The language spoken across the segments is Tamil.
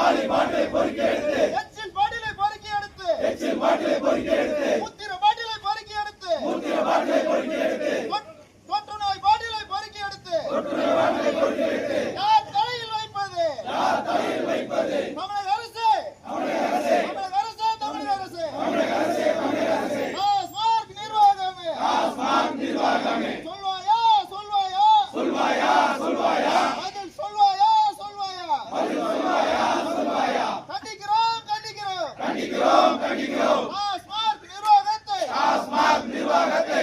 Alibaba! நிர்வாகத்தை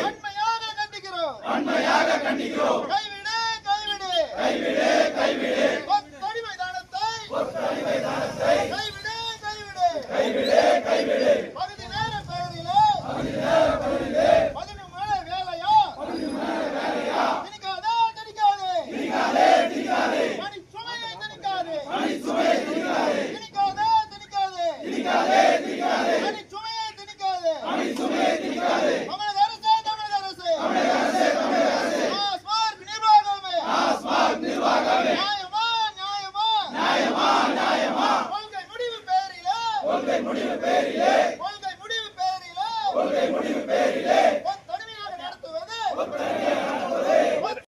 வன்மையாக கண்டிக்கிறோம். உன்னுடைய பேரிலே